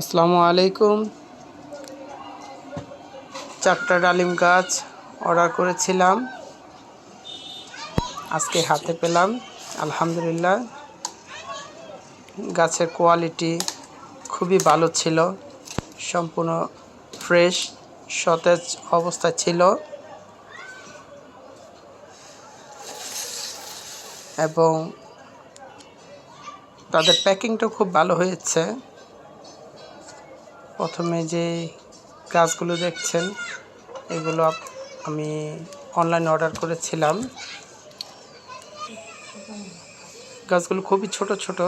আসসালামু আলাইকুম। চারটা ডালিম গাছ অর্ডার করেছিলাম। আজকে হাতে পেলাম, আলহামদুলিল্লাহ। গাছের কোয়ালিটি খুবই ভালো ছিল, সম্পূর্ণ ফ্রেশ, সতেজ অবস্থা ছিল। এবং তাদের প্যাকিংটা খুব ভালো হয়েছে। প্রথমে যে গাছগুলো দেখছেন, এগুলো আমি অনলাইন অর্ডার করেছিলাম। গাছগুলো খুবই ছোট ছোট,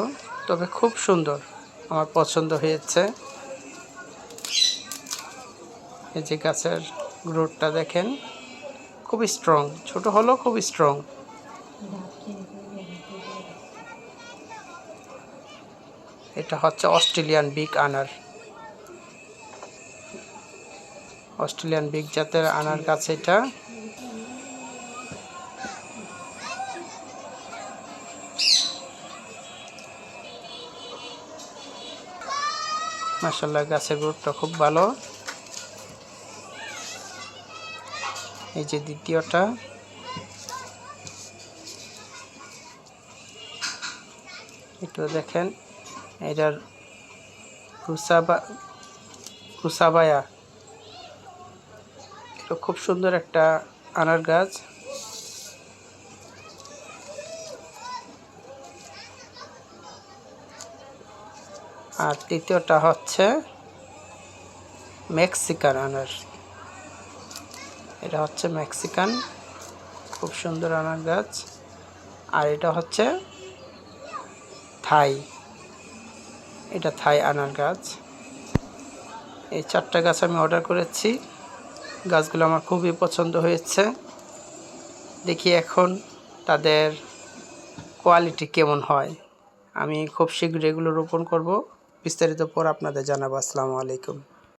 তবে খুব সুন্দর। আমার পছন্দ হয়েছে। এই যে গাছের গ্রোথটা দেখেন, খুবই স্ট্রং ছোট হলেও খুবই স্ট্রং এটা হচ্ছে অস্ট্রেলিয়ান বিগ আনার অস্ট্রেলিয়ান বিগ জাতের আনার গাছ এটা। মাসাল্লাহ গাছের গ্রোথটা খুব ভালো। এই যে দ্বিতীয়টা। একটু দেখেন, এটার রুসাবা রুসাবায়া। এটা খুব সুন্দর একটা আনার গাছ। আর তৃতীয়টা হচ্ছে মেক্সিকান আনার। এটা হচ্ছে মেক্সিকান। খুব সুন্দর আনার গাছ। আর এটা হচ্ছে থাই। এটা থাই আনার গাছ। এই চারটা গাছ আমি অর্ডার করেছি। গাছগুলো আমার খুবই পছন্দ হয়েছে। দেখি এখন তাদের কোয়ালিটি কেমন হয়। আমি খুব শীঘ্র এগুলো রোপণ করব। বিস্তারিত পর আপনাদের জানাব। আসসালামু আলাইকুম।